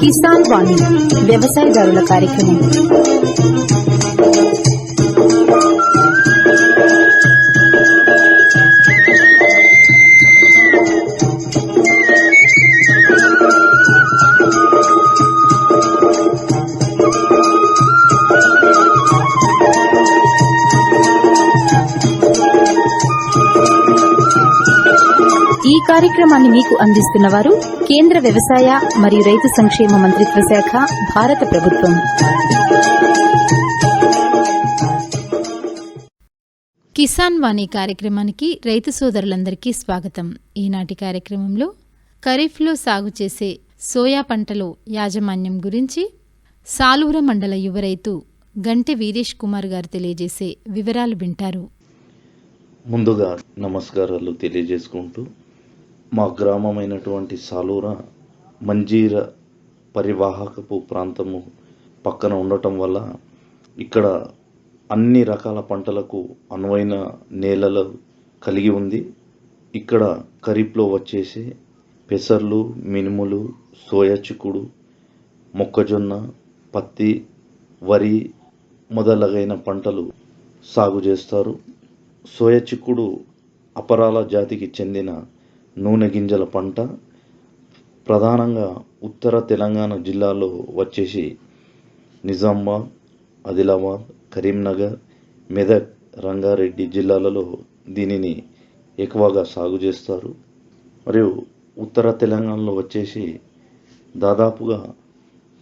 కిసాన్ వాణి వ్యవసాయదారుల కార్యక్రమం కార్యక్రమాన్ని మీకు అందిస్తున్న వారు కేంద్ర వ్యవసాయ మరియు రైతు సంక్షేమ మంత్రిత్వ శాఖ భారత ప్రభుత్వం. కిసాన్ వాణి కార్యక్రమానికి రైతు సోదరులందరికీ స్వాగతం. ఈనాటి కార్యక్రమంలో ఖరీఫ్లో సాగు చేసే సోయా పంటలో యాజమాన్యం గురించి సాలూర మండల యువ రైతు గంటె వీరేష్ కుమార్ గారు తెలియజేసే వివరాలు వింటారు. ముందుగా నమస్కారాలు తెలియజేసుకుంటూ మా గ్రామమైనటువంటి సాలూర మంజీర పరివాహకపు ప్రాంతము పక్కన ఉండటం వల్ల ఇక్కడ అన్ని రకాల పంటలకు అనువైన నేలలు కలిగి ఉంది. ఇక్కడ ఖరీఫ్లో వచ్చేసి పెసర్లు మినుములు సోయా చిక్కుడు మొక్కజొన్న పత్తి వరి మొదలగైన పంటలు సాగు చేస్తారు. సోయా చిక్కుడు అపరాల జాతికి చెందిన నూనె గింజల పంట ప్రధానంగా ఉత్తర తెలంగాణ జిల్లాలో వచ్చేసి నిజామాబాద్ ఆదిలాబాద్ కరీంనగర్ మెదక్ రంగారెడ్డి జిల్లాలలో దీనిని ఎక్కువగా సాగు చేస్తారు. మరియు ఉత్తర తెలంగాణలో వచ్చేసి దాదాపుగా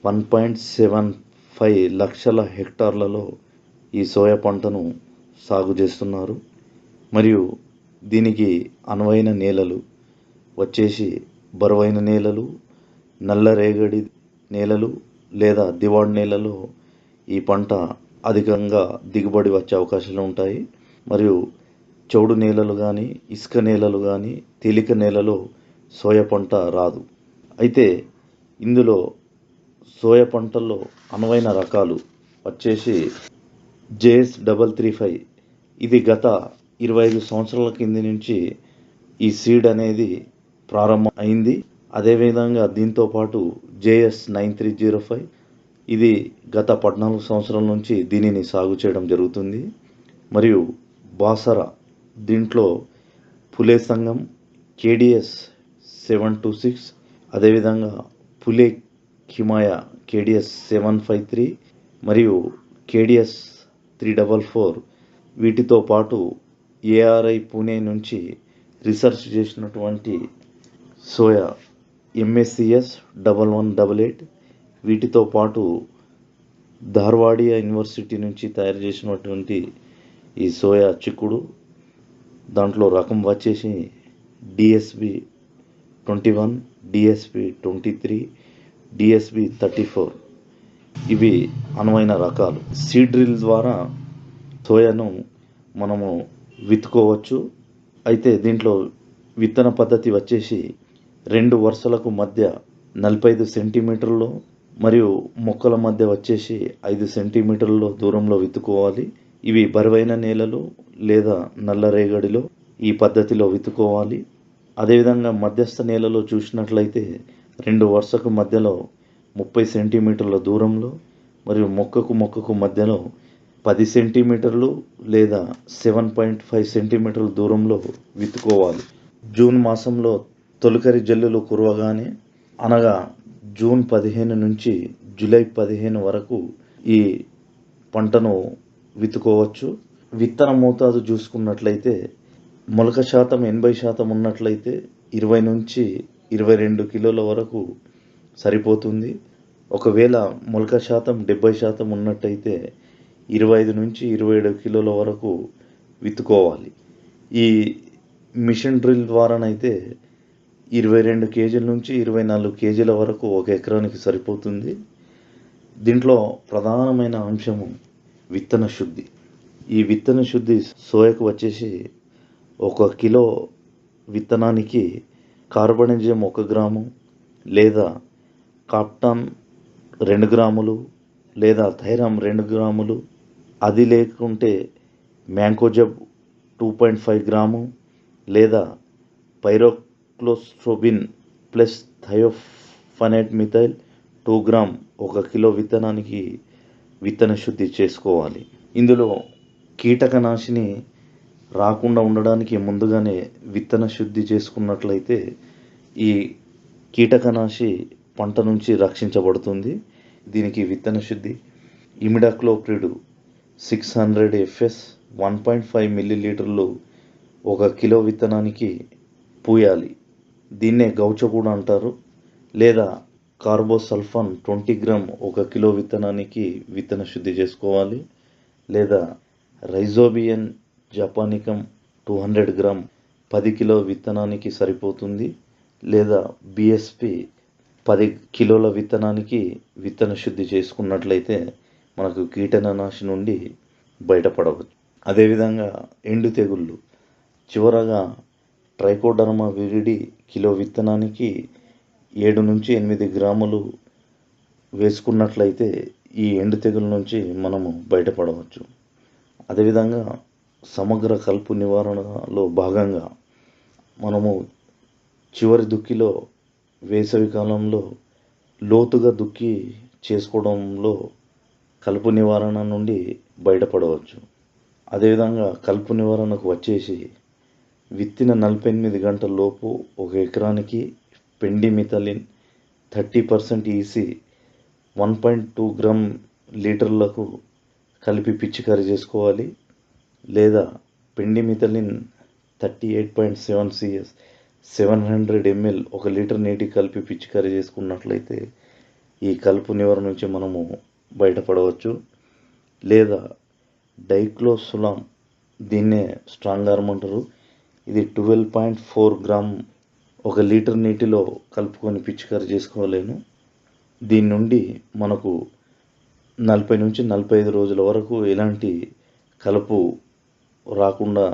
వన్ పాయింట్ సెవెన్ ఫైవ్ లక్షల హెక్టార్లలో ఈ సోయా పంటను సాగు చేస్తున్నారు. మరియు దీనికి అనువైన నేలలు వచ్చేసి బరువైన నేలలు నల్లరేగడి నేలలు లేదా దివాడు నేలలో ఈ పంట అధికంగా దిగుబడి వచ్చే అవకాశాలు ఉంటాయి. మరియు చౌడు నేలలు కానీ ఇసుక నేలలు కానీ తేలిక నేలలో సోయా పంట రాదు. అయితే ఇందులో సోయా పంటల్లో అనువైన రకాలు వచ్చేసి జేఎస్ డబల్ త్రీ ఫైవ్. ఇది గత ఇరవై ఐదు సంవత్సరాల కింది నుంచి ఈ సీడ్ అనేది ప్రారంభం అయింది. అదేవిధంగా దీంతో పాటు JS nine three zero five ఇది గత పద్నాలుగు సంవత్సరాల నుంచి దీనిని సాగు చేయడం జరుగుతుంది. మరియు బాసర దీంట్లో పులే సంఘం కేడిఎస్ సెవెన్ టూ సిక్స్ అదేవిధంగా పులే హిమాయ కేడిఎస్ సెవెన్ ఫైవ్ త్రీ మరియు కేడిఎస్ త్రీ డబల్ ఫోర్ వీటితో పాటు ఏఆర్ఐ పూణే నుంచి రీసెర్చ్ చేసినటువంటి soya MSCS double one double eight వీటితో పాటు ధార్వాడియా యూనివర్సిటీ నుంచి తయారు చేసినటువంటి ఈ సోయా చిక్కుడు దాంట్లో రకం వచ్చేసి DSB twenty one DSB twenty three DSB thirty four ఇవి అనువైన రకాలు. సీడ్ డ్రిల్ ద్వారా సోయాను మనము విత్తుకోవచ్చు. అయితే దీంట్లో విత్తన పద్ధతి వచ్చేసి రెండు వరుసలకు మధ్య నలభై ఐదు సెంటీమీటర్లు మరియు మొక్కల మధ్య వచ్చేసి ఐదు సెంటీమీటర్ల దూరంలో విత్తుకోవాలి ఇవి బరువైన నేలలు లేదా నల్లరేగడిలో ఈ పద్ధతిలో విత్తుకోవాలి అదేవిధంగా మధ్యస్థ నేలలో చూసినట్లయితే రెండు వరుసకు మధ్యలో ముప్పై సెంటీమీటర్ల దూరంలో మరియు మొక్కకు మొక్కకు మధ్యలో పది సెంటీమీటర్లు లేదా సెవెన్ పాయింట్ ఫైవ్ సెంటీమీటర్ల దూరంలో విత్తుకోవాలి జూన్ మాసంలో తొలకరి జల్లులు కురవగానే అనగా జూన్ పదిహేను నుంచి జూలై పదిహేను వరకు ఈ పంటను విత్తుకోవచ్చు. విత్తన మోతాదు చూసుకున్నట్లయితే మొలక శాతం ఎనభై శాతం ఉన్నట్లయితే ఇరవై నుంచి ఇరవై రెండు కిలోల వరకు సరిపోతుంది. ఒకవేళ మొలక శాతం డెబ్బై శాతం ఉన్నట్టయితే ఇరవై ఐదు నుంచి ఇరవై ఏడు కిలోల వరకు విత్తుకోవాలి. ఈ మిషన్ డ్రిల్ ద్వారానైతే ఇరవై రెండు కేజీల నుంచి ఇరవై నాలుగు కేజీల వరకు ఒక ఎకరానికి సరిపోతుంది. దీంట్లో ప్రధానమైన అంశము విత్తన శుద్ధి. ఈ విత్తన శుద్ధి సోయకు వచ్చేసి ఒక కిలో విత్తనానికి కార్బనిజం ఒక గ్రాము లేదా కాప్టాన్ రెండు గ్రాములు లేదా థైరామ్ రెండు గ్రాములు అది లేకుంటే mancozeb two point five gram లేదా pyraclostrobin plus thiophanate methyl two gram ఒక కిలో విత్తనానికి విత్తన శుద్ధి చేసుకోవాలి. ఇందులో కీటకనాశిని రాకుండా ఉండడానికి ముందుగానే విత్తన శుద్ధి చేసుకున్నట్లయితే ఈ కీటకనాశి పంట నుంచి రక్షించబడుతుంది. దీనికి విత్తన శుద్ధి imidacloprid six hundred FS one point five మిల్లీలీటర్లు ఒక కిలో విత్తనానికి పూయాలి. దీన్నే గౌచ కూడా అంటారు. లేదా కార్బోసల్ఫాన్ ట్వంటీ గ్రామ్ ఒక కిలో విత్తనానికి విత్తన శుద్ధి చేసుకోవాలి. లేదా rhizobium japonicum two hundred gram పది కిలో విత్తనానికి సరిపోతుంది. లేదా బిఎస్పి పది కిలోల విత్తనానికి విత్తన శుద్ధి చేసుకున్నట్లయితే మనకు కీటనాశి నుండి బయటపడవచ్చు. అదేవిధంగా ఎండు తెగుళ్ళు. చివరగా ట్రైకోడర్మా విరిడి కిలో విత్తనానికి ఏడు నుంచి ఎనిమిది గ్రాములు వేసుకున్నట్లయితే ఈ ఎండు తెగుల నుంచి మనము బయటపడవచ్చు. అదేవిధంగా సమగ్ర కలుపు నివారణలో భాగంగా మనము చివరి దుక్కిలో వేసవి కాలంలో లోతుగా దుక్కి చేసుకోవడంలో కలుపు నివారణ నుండి బయటపడవచ్చు. అదేవిధంగా కలుపు నివారణకు వచ్చేసి విత్తిన నలభై ఎనిమిది గంటల లోపు ఒక ఎకరానికి pendimethalin thirty percent EC one point two gram లీటర్లకు కలిపి పిచికారీ చేసుకోవాలి. లేదా pendimethalin thirty eight point seven CS seven hundred ML ఒక లీటర్ నీటికి కలిపి పిచికారీ చేసుకున్నట్లయితే ఈ కలుపు నివారణ నుంచి మనము బయటపడవచ్చు. లేదా డైక్లోసులాం దీన్నే స్ట్రాంగ్ ఆర్మ్ అంటారు. ఇది ట్వెల్వ్ పాయింట్ ఫోర్ గ్రామ్ ఒక లీటర్ నీటిలో కలుపుకొని పిచికారి చేసుకోలేను. దీని నుండి మనకు నలభై నుంచి నలభై ఐదు రోజుల వరకు ఎలాంటి కలుపు రాకుండా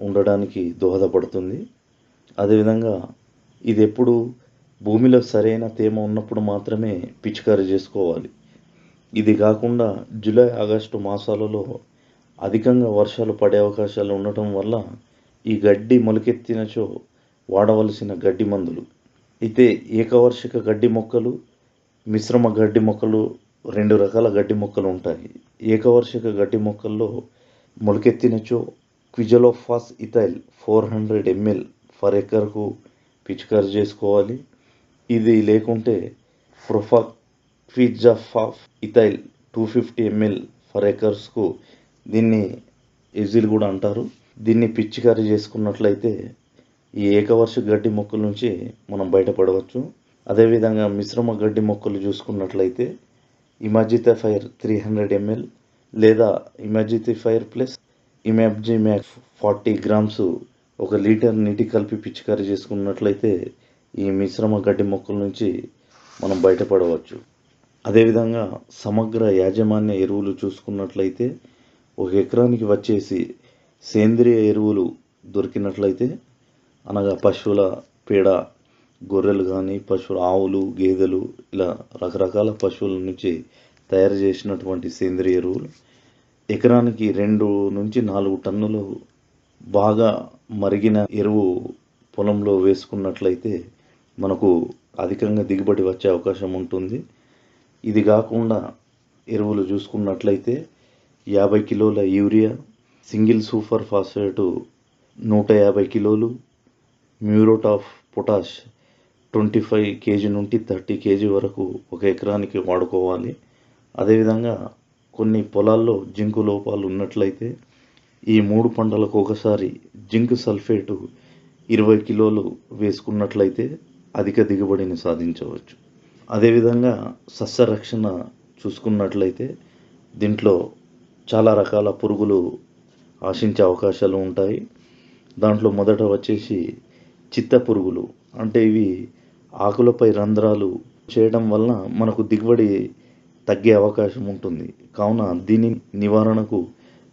ఉండడానికి దోహదపడుతుంది. అదేవిధంగా ఇది ఎప్పుడు భూమిలో సరైన తేమ ఉన్నప్పుడు మాత్రమే పిచికారీ చేసుకోవాలి. ఇది కాకుండా జూలై ఆగస్టు మాసాలలో అధికంగా వర్షాలు పడే అవకాశాలు ఉండటం వల్ల ఈ గడ్డి మొలకెత్తినచో వాడవలసిన గడ్డి మందులు. అయితే ఏకవార్షిక గడ్డి మొక్కలు మిశ్రమ గడ్డి మొక్కలు రెండు రకాల గడ్డి మొక్కలు ఉంటాయి. ఏకవార్షిక గడ్డి మొక్కల్లో మొలకెత్తినచో quizalofop ethyl four hundred ML per ఎకర్కు పిచికారీ చేసుకోవాలి. ఇది లేకుంటే propaquizafop ethyl two fifty ML per ఎకర్స్కు దీన్ని ఎజిల్ కూడా అంటారు. దీన్ని పిచ్చికారి చేసుకున్నట్లయితే ఈ ఏకవర్ష గడ్డి మొక్కల నుంచి మనం బయటపడవచ్చు. అదేవిధంగా మిశ్రమ గడ్డి మొక్కలు చూసుకున్నట్లయితే ఇమాజితఫైర్ త్రీ హండ్రెడ్ ఎంఎల్ లేదా imazethapyr plus imazamox forty grams ఒక లీటర్ నీటి కలిపి పిచికారీ చేసుకున్నట్లయితే ఈ మిశ్రమ గడ్డి మొక్కల నుంచి మనం బయటపడవచ్చు. అదేవిధంగా సమగ్ర యాజమాన్య ఎరువులు చూసుకున్నట్లయితే ఒక ఎకరానికి వచ్చేసి సేంద్రియ ఎరువులు దొరికినట్లయితే అనగా పశువుల పేడ గొర్రెలు కానీ పశువుల ఆవులు గేదెలు ఇలా రకరకాల పశువుల నుంచి తయారు చేసినటువంటి సేంద్రియ ఎరువులు. ఎకరానికి రెండు నుంచి నాలుగు టన్నులు బాగా మరిగిన ఎరువు పొలంలో వేసుకున్నట్లయితే మనకు అధికంగా దిగుబడి వచ్చే అవకాశం ఉంటుంది. ఇది కాకుండా ఎరువులు చూసుకున్నట్లయితే యాభై కిలోల యూరియా సింగిల్ సూపర్ ఫాస్ఫేటు నూట యాభై కిలోలు muriate of potash twenty five KG నుండి థర్టీ కేజీ వరకు ఒక ఎకరానికి వాడుకోవాలి. అదేవిధంగా కొన్ని పొలాల్లో జింకు లోపాలు ఉన్నట్లయితే ఈ మూడు పంటలకు ఒకసారి జింక్ సల్ఫేటు ఇరవై కిలోలు వేసుకున్నట్లయితే అధిక దిగుబడిని సాధించవచ్చు. అదేవిధంగా సస్యరక్షణ చూసుకున్నట్లయితే దీంట్లో చాలా రకాల పురుగులు ఆశించే అవకాశాలు ఉంటాయి. దాంట్లో మొదట వచ్చేసి చిత్త పురుగులు. అంటే ఇవి ఆకులపై రంధ్రాలు చేయడం వలన మనకు దిగుబడి తగ్గే అవకాశం ఉంటుంది. కావున దీని నివారణకు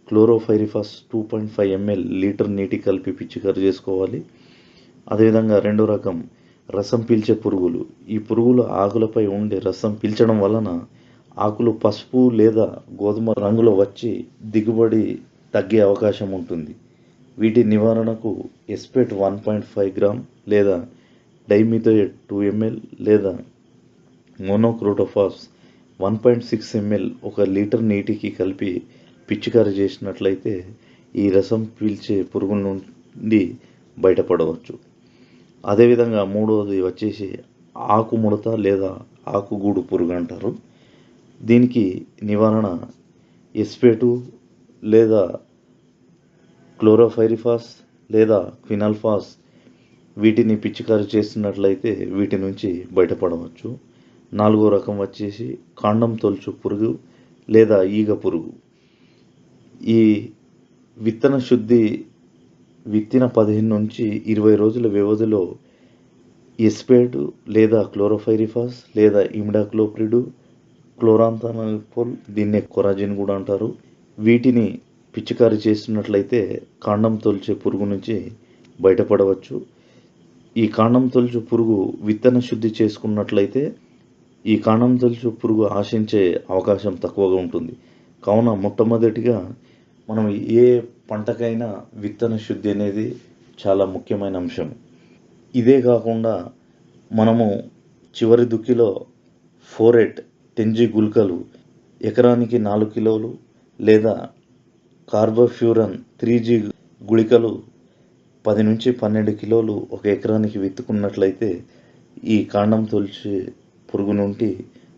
chlorpyrifos two point five ML litre నీటి కలిపి పిచికారు చేసుకోవాలి. అదేవిధంగా రెండో రకం రసం పీల్చే పురుగులు. ఈ పురుగులు ఆకులపై ఉండే రసం పీల్చడం వలన ఆకులు పసుపు లేదా గోధుమ రంగులో వచ్చి దిగుబడి తగ్గే అవకాశం ఉంటుంది. వీటి నివారణకు acephate one point five gram లేదా డైమిథోయేట్ టూ ఎంఎల్ లేదా monocrotophos one point six ML ఒక లీటర్ నీటికి కలిపి పిచికారి చేసినట్లయితే ఈ రసం పీల్చే పురుగుల నుండి బయటపడవచ్చు. అదేవిధంగా మూడవది వచ్చేసి ఆకుముడత లేదా ఆకుగూడు పురుగు అంటారు. దీనికి నివారణ ఎస్పేటు లేదా క్లోరోఫైరిఫాస్ లేదా క్వినల్ఫాస్ వీటిని పిచికారీ చేస్తున్నట్లయితే వీటి నుంచి బయటపడవచ్చు. నాలుగో రకం వచ్చేసి కాండం తొలుచు పురుగు లేదా ఈగ పురుగు. ఈ విత్తన శుద్ధి విత్తిన పదిహేను నుంచి ఇరవై రోజుల వ్యవధిలో ఎస్పేటు లేదా క్లోరోఫైరిఫాస్ లేదా ఇమిడాక్లోప్రిడు క్లోరాంతానల్పోల్ దీన్నే కొరాజిన్ కూడా అంటారు. వీటిని పిచికారి చేస్తున్నట్లయితే కాండం తొలిచే పురుగు నుంచి బయటపడవచ్చు. ఈ కాండం తొలుచు పురుగు విత్తన శుద్ధి చేసుకున్నట్లయితే ఈ కాండం తొలుచు పురుగు ఆశించే అవకాశం తక్కువగా ఉంటుంది. కావున మొట్టమొదటిగా మనం ఏ పంటకైనా విత్తన శుద్ధి అనేది చాలా ముఖ్యమైన అంశం. ఇదే కాకుండా మనము చివరి దుక్కిలో ఫోరెట్ తెంజి గుల్కలు ఎకరానికి నాలుగు కిలోలు లేదా కార్బోఫ్యూరన్ త్రీ జీ గుళికలు పది నుంచి పన్నెండు కిలోలు ఒక ఎకరానికి విత్తుకున్నట్లయితే ఈ కాండం తొలిచే పురుగు నుండి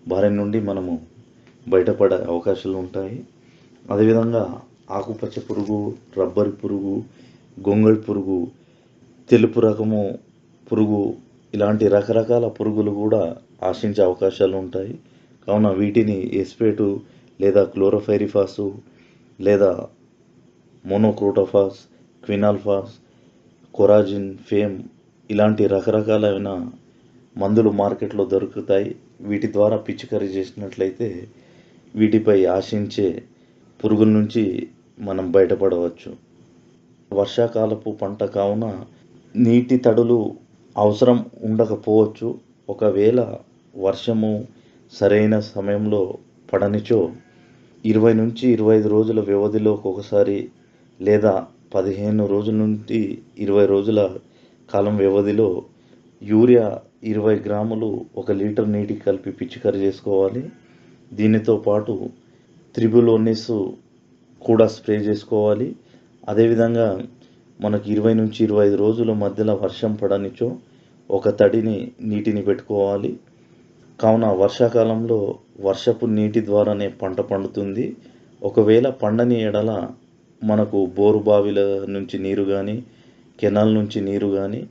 బారి నుండి మనము బయటపడే అవకాశాలు ఉంటాయి. అదేవిధంగా ఆకుపచ్చ పురుగు రబ్బర్ పురుగు గొంగళి పురుగు తెలుపు రకము పురుగు ఇలాంటి రకరకాల పురుగులు కూడా ఆశించే అవకాశాలు ఉంటాయి. కావున వీటిని ఎస్పేటు లేదా క్లోరోఫైరిఫాసు లేదా మోనోక్రోటోఫాస్ క్వినాల్ఫాస్ కొరాజిన్ ఫేమ్ ఇలాంటి రకరకాలైన మందులు మార్కెట్లో దొరుకుతాయి. వీటి ద్వారా పిచికారీ చేసినట్లయితే వీటిపై ఆశించే పురుగుల నుంచి మనం బయటపడవచ్చు. వర్షాకాలపు పంట కావున నీటి తడులు అవసరం ఉండకపోవచ్చు. ఒకవేళ వర్షము సరైన సమయంలో పడనిచో ఇరవై నుంచి ఇరవై ఐదు రోజుల వ్యవధిలో ఒకసారి లేదా పదిహేను రోజుల నుండి ఇరవై రోజుల కాలం వ్యవధిలో యూరియా ఇరవై గ్రాములు ఒక లీటర్ నీటికి కలిపి పిచికారి చేసుకోవాలి. దీనితో పాటు త్రిబులోనిస్ కూడా స్ప్రే చేసుకోవాలి. అదేవిధంగా మనకు ఇరవై నుంచి ఇరవై ఐదు రోజుల మధ్యలో వర్షం పడనిచో ఒక తడిని నీటిని పెట్టుకోవాలి. కావున వర్షాకాలంలో వర్షపు నీటి ద్వారానే పంట పండుతుంది. ఒకవేళ పండని ఎడల మనకు బోరు బావిల నుంచి నీరు కానీ కెనాల్ నుంచి నీరు కానీ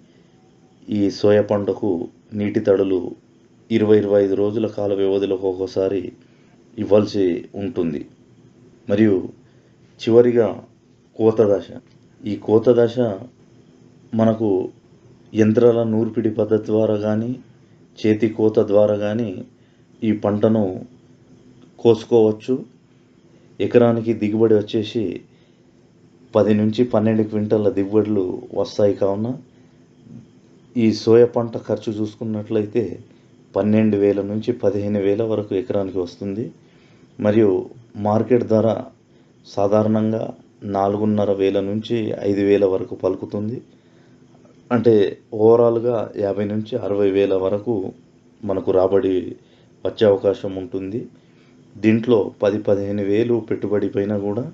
ఈ సోయా పంటకు నీటి తడులు ఇరవై ఇరవై ఐదు రోజుల కాల వ్యవధిలో ఒక్కొక్కసారి ఇవ్వాల్సి ఉంటుంది. మరియు చివరిగా కోత దశ. ఈ కోత దశ మనకు యంత్రాల నూర్పిడి పద్ధతి ద్వారా కానీ చేతి కోత ద్వారా కానీ ఈ పంటను కోసుకోవచ్చు. ఎకరానికి దిగుబడి వచ్చేసి పది నుంచి పన్నెండు క్వింటాల దిగుబడులు వస్తాయి కావున ఈ సోయా పంట ఖర్చు చూసుకున్నట్లయితే పన్నెండు వేల నుంచి పదిహేను వేల వరకు ఎకరానికి వస్తుంది. మరియు మార్కెట్ ధర సాధారణంగా నాలుగున్నర వేల నుంచి ఐదు వేల వరకు పలుకుతుంది. అంటే ఓవరాల్గా యాభై నుంచి అరవై వేల వరకు మనకు రాబడి వచ్చే అవకాశం ఉంటుంది. దీంట్లో పది పదిహేను వేలు పెట్టుబడి పైన కూడా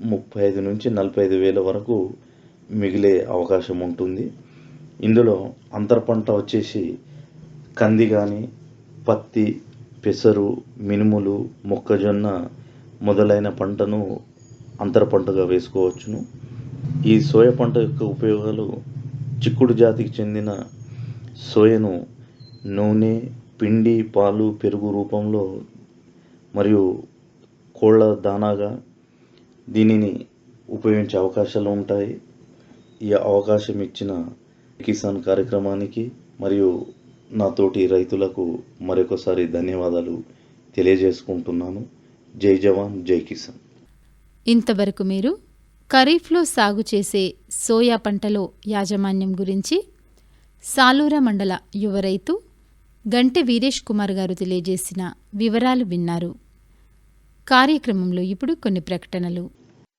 ముప్పై ఐదు నుంచి నలభై ఐదు వేల వరకు మిగిలే అవకాశం ఉంటుంది. ఇందులో అంతర పంట వచ్చేసి కంది కానీ పత్తి పెసరు మినుములు మొక్కజొన్న మొదలైన పంటను అంతర పంటగా వేసుకోవచ్చును. ఈ సోయ పంట యొక్క ఉపయోగాలు చిక్కుడు జాతికి చెందిన సోయను నూనె పిండి పాలు పెరుగు రూపంలో మరియు కోళ్ళ దానాగా దీనిని ఉపయోగించే అవకాశాలు ఉంటాయి. ఈ అవకాశం ఇచ్చిన కిసాన్ కార్యక్రమానికి మరియు నా తోటి రైతులకు మరొకసారి ధన్యవాదాలు తెలియజేసుకుంటున్నాను. జై జవాన్ జై కిసాన్. ఇంతవరకు మీరు ఖరీఫ్లో సాగు చేసే సోయా పంటలో యాజమాన్యం గురించి సాలూర మండల యువ రైతు గంటె వీరేష్ కుమార్ గారు తెలియజేసిన వివరాలు విన్నారు. కార్యక్రమంలో ఇప్పుడు కొన్ని ప్రకటనలు.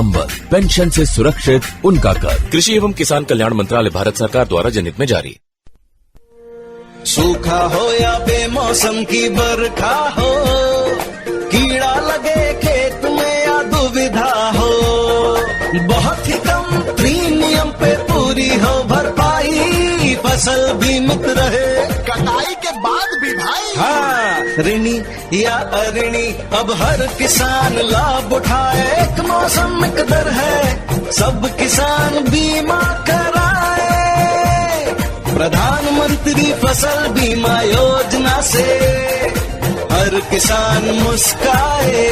संबल पेंशन से सुरक्षित उनका कर कृषि एवं किसान कल्याण मंत्रालय भारत सरकार द्वारा जनहित में जारी। सूखा हो या बेमौसम की बरखा हो कीड़ा लगे खेत में या दुविधा हो बहुत ही कम प्रीमियम पे पूरी हो फसल बीमित रहे कटाई के बाद भी भाई हाँ ऋणी या अऋणी अब हर किसान लाभ उठाए एक मौसम एक दर है सब किसान बीमा कराए प्रधानमंत्री फसल बीमा योजना से हर किसान मुस्काए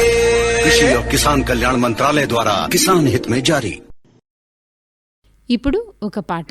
कृषि और किसान कल्याण मंत्रालय द्वारा किसान हित में जारी ఇప్పుడు ఒక పాట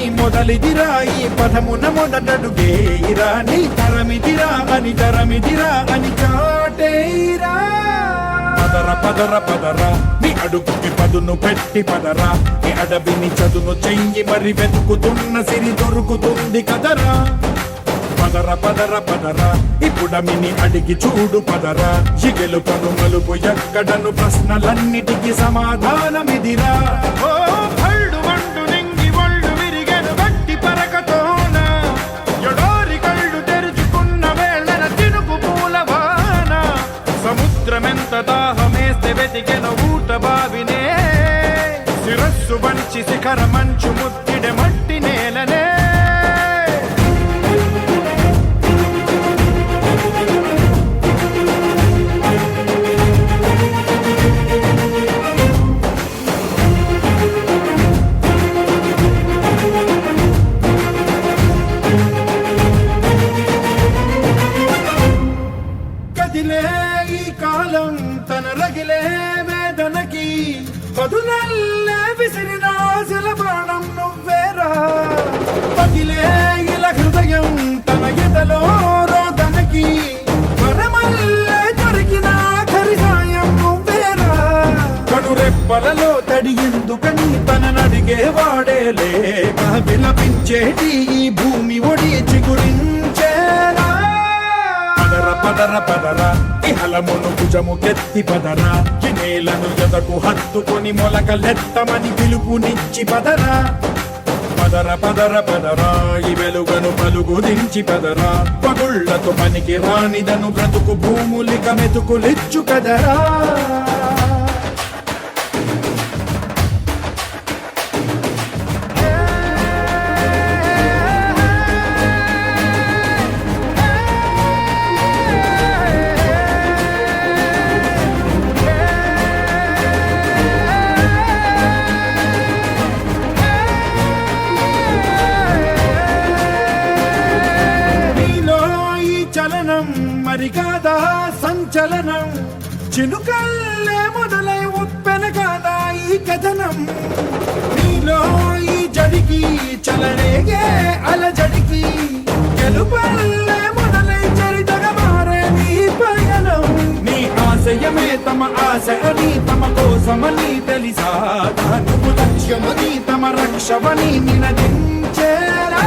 మొదలిదిరా ఈ పదమున మొదటడుగేయిరా నీ తరమిదిరా అని తరమిదిరా అని చాటేయిరా. పదర పదర పదర నీ అడుగుకి పదును పెట్టి పదరా నీ అడవిని చదును చెయ్యి మరి వెతుకుతున్న సిరి దొరుకుతుంది కదరా. పదర పదర పదర ఇప్పుడమిని అడిగి చూడు పదరా. చిగెలు పను మలుపు ఎక్కడను ప్రశ్నలన్నిటికీ సమాధానమిదిరా. ఓ శిరస్సు శిఖర మంచు ముద్దిడె మట్టి నేలనే. కదిలే ఈ కాలం తన రగిలే వేదనకి. పదునల్లే విసిరిన ఆశల ప్రాణం నువ్వేరా. పగిలే ఇల హృదయం తన ఎదలో రోదనకి. మరమల్లే దొరికిన ఆఖరి సాయం నువ్వేరా. కనురెప్పలలో తడి ఎందుకని తన నడిగే వాడేలే విలపించేటి ఈ భూమి ఒడి చిగురించేరా. పదర పదర పదర. ఇహలమును భుజము కెత్తి పదర. ఈ నేలను ఎదకు హత్తుకొని మొలకలెత్తమని పిలుపునిచ్చి పదరా. పదర పదర పదరా. ఈ వెలుగను పలుగు దించి పదరా. పగుళ్ళతో పనికి రానిదను బ్రతుకు భూములిక మెతుకులిచ్చు కదరా. చినుకల్లే మొదలై ఉప్పెన ఈ కథనం? నీలో ఈ జడికి చలరేగే అలజడికి గెలుపల్లే మొదలై చరితగా మారే నీ పయనం. నీ ఆశయమే తమ ఆశ అని తమ కోసమని తెలిసా. నువ్వు లక్ష్యమని తమ రక్షమని నినదించేలా.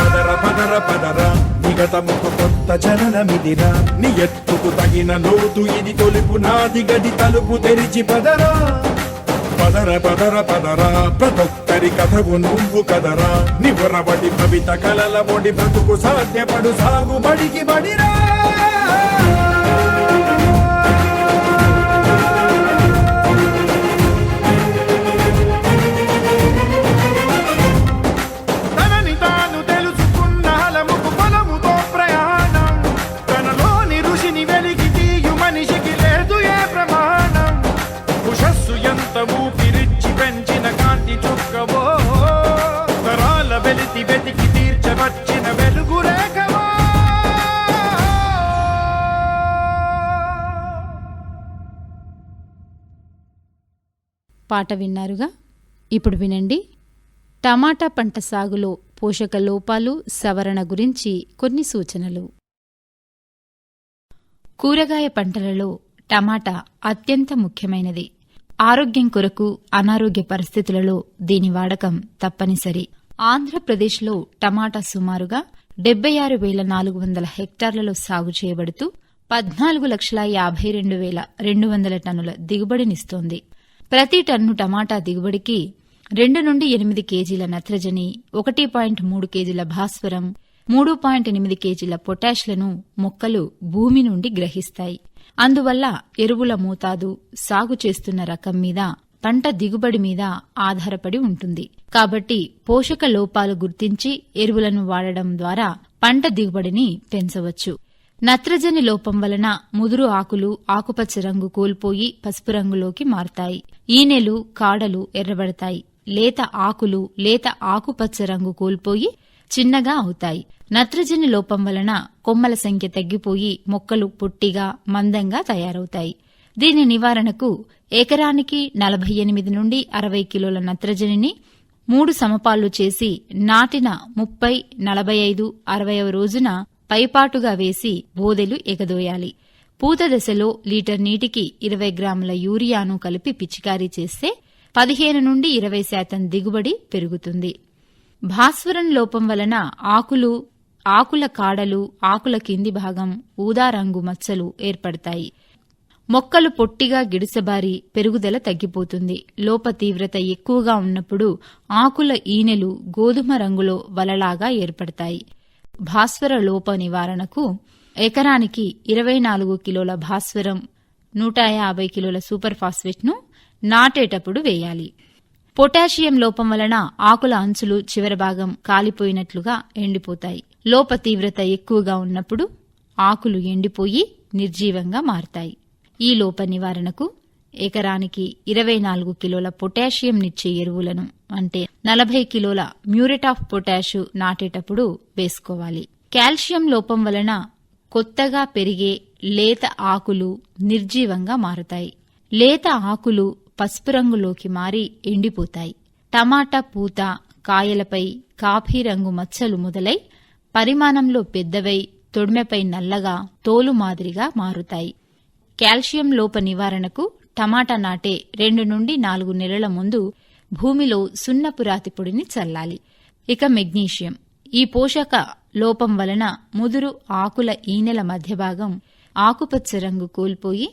పదర పదర పదరా. నిగతముకు కొత్త జననమిదిరా నీ ఎత్తుకు తగిన లోతు ఇది తొలుపు నాది గది తలుపు తెరిచి పదరా పదర పదర పదరా ప్రతొక్కరి కథకు నువ్వు కదరా నివరబడి భవిత కలల బొడి బ్రతుకు సాధ్యపడు సాగుబడికి బడిరా పాట విన్నారుగా? ఇప్పుడు వినండి. టమాటా పంట సాగులో పోషక లోపాలు సవరణ గురించి కొన్ని సూచనలు. కూరగాయ పంటలలో టమాటా అత్యంత ముఖ్యమైనది. ఆరోగ్యం కొరకు అనారోగ్య పరిస్థితులలో దీని వాడకం తప్పనిసరి. ఆంధ్రప్రదేశ్లో టమాటా సుమారుగా డెబ్బై ఆరు వేల నాలుగు వందల హెక్టార్లలో సాగు చేయబడుతూ పద్నాలుగు లక్షల యాభై రెండు వేల రెండు వందల టన్నుల దిగుబడినిస్తోంది. ప్రతి టన్ను టమాటా దిగుబడికి రెండు నుండి ఎనిమిది కేజీల నత్రజని ఒకటి పాయింట్ మూడు కేజీల భాస్వరం మూడు పాయింట్ ఎనిమిది కేజీల పొటాష్లను మొక్కలు భూమి నుండి గ్రహిస్తాయి. అందువల్ల ఎరువుల మోతాదు సాగు చేస్తున్న రకం మీద పంట దిగుబడి మీద ఆధారపడి ఉంటుంది. కాబట్టి పోషక లోపాలు గుర్తించి ఎరువులను వాడడం ద్వారా పంట దిగుబడిని పెంచవచ్చు. నత్రజని లోపం వలన ముదురు ఆకులు ఆకుపచ్చ రంగు కోల్పోయి పసుపు రంగులోకి మారుతాయి. ఈనెలు కాడలు ఎర్రబడతాయి. లేత ఆకులు లేత ఆకుపచ్చ రంగు కోల్పోయి చిన్నగా అవుతాయి. నత్రజని లోపం వలన కొమ్మల సంఖ్య తగ్గిపోయి మొక్కలు పొట్టిగా మందంగా తయారవుతాయి. దీని నివారణకు ఎకరానికి నలభై ఎనిమిది నుండి అరవై కిలోల నత్రజనిని మూడు సమపాళ్ళు చేసి నాటిన ముప్పై నలభై ఐదు అరవైవ రోజున పైపాటుగా వేసి బోదెలు ఎగదోయాలి. పూత దశలో లీటర్ నీటికి ఇరవై గ్రాముల యూరియాను కలిపి పిచికారీ చేస్తే పదిహేను నుండి ఇరవై శాతం దిగుబడి పెరుగుతుంది. భాస్వరం లోపం వలన ఆకులు ఆకుల కాడలు ఆకుల కింది భాగం ఊదా రంగు మచ్చలు ఏర్పడతాయి. మొక్కలు పొట్టిగా గిడిసబారి పెరుగుదల తగ్గిపోతుంది. లోప తీవ్రత ఎక్కువగా ఉన్నప్పుడు ఆకుల ఈనెలు గోధుమ రంగులో వలలాగా ఏర్పడతాయి. భాస్వర లోప నివారణకు ఎకరానికి ఇరవై నాలుగు కిలోల భాస్వరం నూట యాభై కిలోల సూపర్ ఫాస్ఫేట్ను నాటేటప్పుడు వేయాలి. పొటాషియం లోపం వలన ఆకుల అంచులు చివరి భాగం కాలిపోయినట్లుగా ఎండిపోతాయి. లోప తీవ్రత ఎక్కువగా ఉన్నప్పుడు ఆకులు ఎండిపోయి నిర్జీవంగా మారతాయి. ఈ లోప నివారణకు ఎకరానికి ఇరవై నాలుగు కిలోల పొటాషియం నిచ్చే ఎరువులను అంటే నలభై కిలోల మ్యూరేట్ ఆఫ్ పొటాషు నాటేటప్పుడు వేసుకోవాలి. కాల్షియం లోపం వలన కొత్తగా పెరిగే లేత ఆకులు నిర్జీవంగా మారుతాయి. లేత ఆకులు పసుపు రంగులోకి మారి ఎండిపోతాయి. టమాటా పూత కాయలపై కాఫీ రంగు మచ్చలు మొదలై పరిమాణంలో పెద్దవై తొడిమెపై నల్లగా తోలు మాదిరిగా మారుతాయి. కాల్షియం లోప నివారణకు టమాటా నాటే రెండు నుండి నాలుగు నెలల ముందు భూమిలో సున్నపు రాతి పొడిని చల్లాలి. ఇక మెగ్నీషియం. ఈ పోషక లోపం వలన ముదురు ఆకుల ఈనెల మధ్య భాగం ఆకుపచ్చ రంగు కోల్పోయి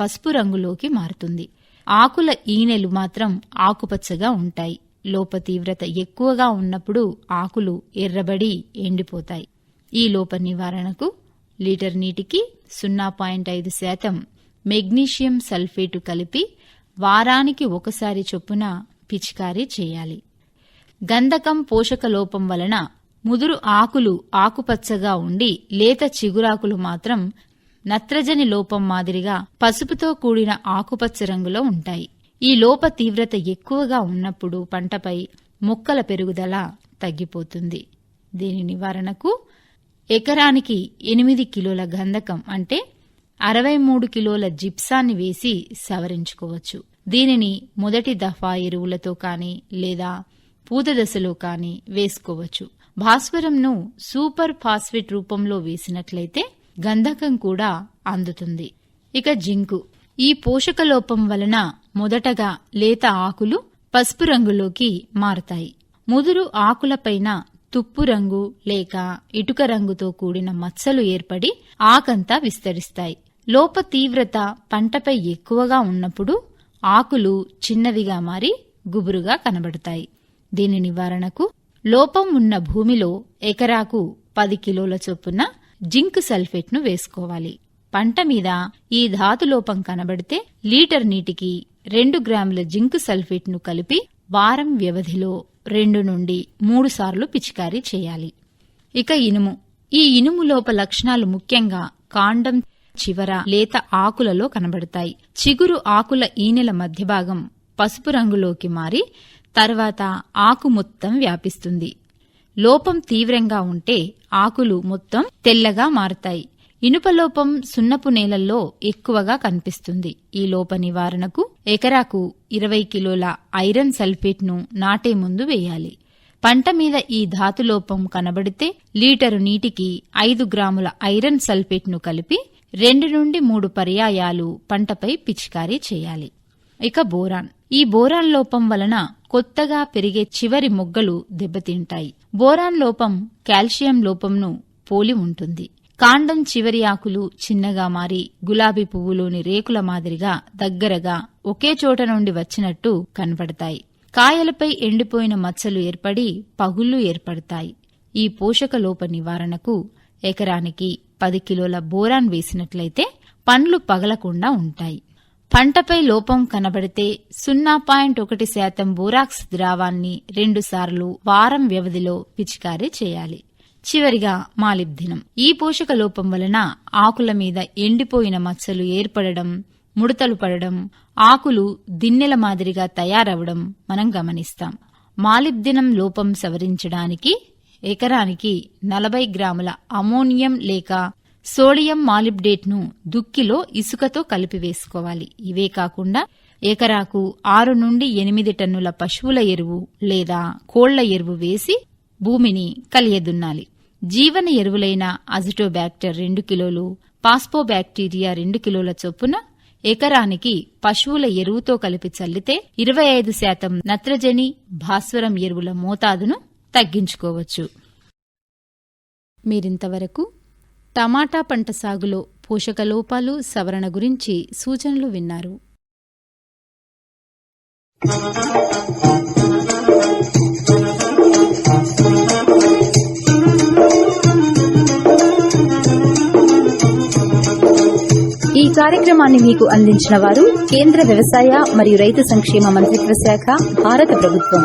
పసుపు రంగులోకి మారుతుంది. ఆకుల ఈనెలు మాత్రం ఆకుపచ్చగా ఉంటాయి. లోప తీవ్రత ఎక్కువగా ఉన్నప్పుడు ఆకులు ఎర్రబడి ఎండిపోతాయి. ఈ లోప నివారణకు లీటర్ నీటికి సున్నా పాయింట్ ఐదు శాతం మెగ్నీషియం సల్ఫేటు కలిపి వారానికి ఒకసారి చొప్పున పిచికారీ చేయాలి. గంధకం పోషక లోపం వలన ముదురు ఆకులు ఆకుపచ్చగా ఉండి లేత చిగురాకులు మాత్రం నత్రజని లోపం మాదిరిగా పసుపుతో కూడిన ఆకుపచ్చ రంగులో ఉంటాయి. ఈ లోప తీవ్రత ఎక్కువగా ఉన్నప్పుడు పంటపై మొక్కల పెరుగుదల తగ్గిపోతుంది. దీని నివారణకు ఎకరానికి ఎనిమిది కిలోల గంధకం అంటే అరవై మూడు కిలోల జిప్సాన్ని వేసి సవరించుకోవచ్చు. దీనిని మొదటి దఫా ఎరువులతో కానీ లేదా పూత దశలో కానీ వేసుకోవచ్చు. భాస్వరంను సూపర్ ఫాస్ఫేట్ రూపంలో వేసినట్లయితే గంధకం కూడా అందుతుంది. ఇక జింకు. ఈ పోషక లోపం వలన మొదటగా లేత ఆకులు పసుపు రంగులోకి మారతాయి. ముదురు ఆకులపైన తుప్పు రంగు లేక ఇటుక రంగుతో కూడిన మచ్చలు ఏర్పడి ఆకంతా విస్తరిస్తాయి. లోప తీవ్రత పంటపై ఎక్కువగా ఉన్నప్పుడు ఆకులు చిన్నవిగా మారి గుబురుగా కనబడతాయి. దీని నివారణకు లోపం ఉన్న భూమిలో ఎకరాకు పది కిలోల చొప్పున జింక్ సల్ఫేట్ను వేసుకోవాలి. పంట మీద ఈ ధాతు లోపం కనబడితే లీటర్ నీటికి రెండు గ్రాముల జింక్ సల్ఫేట్ను కలిపి వారం వ్యవధిలో రెండు నుండి మూడు సార్లు పిచికారీ చేయాలి. ఇక ఇనుము. ఈ ఇనుము లోప లక్షణాలు ముఖ్యంగా కాండం చివర లేత ఆకులలో కనబడతాయి. చిగురు ఆకుల ఈనెల మధ్య భాగం పసుపు రంగులోకి మారి తర్వాత ఆకు మొత్తం వ్యాపిస్తుంది. లోపం తీవ్రంగా ఉంటే ఆకులు మొత్తం తెల్లగా మారుతాయి. ఇనుప లోపం సున్నపు నేలల్లో ఎక్కువగా కనిపిస్తుంది. ఈ లోప నివారణకు ఎకరాకు ఇరవై కిలోల ఐరన్ సల్ఫేట్ను నాటే ముందు వేయాలి. పంట మీద ఈ ధాతులోపం కనబడితే లీటరు నీటికి ఐదు గ్రాముల ఐరన్ సల్ఫేట్ను కలిపి రెండు నుండి మూడు పర్యాయాలు పంటపై పిచికారీ చేయాలి. ఇక బోరాన్. ఈ బోరాన్ లోపం వలన కొత్తగా పెరిగే చివరి మొగ్గలు దెబ్బతింటాయి. బోరాన్ లోపం కాల్షియం లోపంను పోలి ఉంటుంది. కాండం చివరి ఆకులు చిన్నగా మారి గులాబీ పువ్వులోని రేకుల మాదిరిగా దగ్గరగా ఒకే చోట నుండి వచ్చినట్టు కనపడతాయి. కాయలపై ఎండిపోయిన మచ్చలు ఏర్పడి పగుళ్ళు ఏర్పడతాయి. ఈ పోషక లోప నివారణకు ఎకరానికి పది కిలోల బోరాన్ వేసినట్లయితే పండ్లు పగలకుండా ఉంటాయి. పంటపై లోపం కనబడితే సున్నా పాయింట్ ఒకటి శాతం బోరాక్స్ ద్రావాన్ని రెండుసార్లు వారం వ్యవధిలో పిచికారీ చేయాలి. చివరిగా మాలిబ్దినం. ఈ పోషక లోపం వలన ఆకుల మీద ఎండిపోయిన మచ్చలు ఏర్పడడం ముడతలు పడడం ఆకులు దిన్నెల మాదిరిగా తయారవడం మనం గమనిస్తాం. మాలిబ్దినం లోపం సవరించడానికి ఎకరానికి నలభై గ్రాముల అమోనియం లేక సోడియం మాలిబ్డేట్ను దుక్కిలో ఇసుకతో కలిపి వేసుకోవాలి ఇవే కాకుండా ఎకరాకు ఆరు నుండి ఎనిమిది టన్నుల పశువుల ఎరువు లేదా కోళ్ళ ఎరువు వేసి భూమిని కలియదున్నాలి. జీవన ఎరువులైన అజిటోబ్యాక్టర్ రెండు కిలోలు పాస్పోబ్యాక్టీరియా రెండు కిలోల చొప్పున ఎకరానికి పశువుల ఎరువుతో కలిపి చల్లితే ఇరవై ఐదు శాతం నత్రజని భాస్వరం ఎరువుల మోతాదును తగ్గించుకోవచ్చు. మీరింతవరకు టమాటా పంట సాగులో పోషక లోపాలు సవరణ గురించి సూచనలు విన్నారు. ఈ కార్యక్రమాన్ని మీకు అందించిన వారు కేంద్ర వ్యవసాయ మరియు రైతు సంక్షేమ మంత్రిత్వ శాఖ భారత ప్రభుత్వం.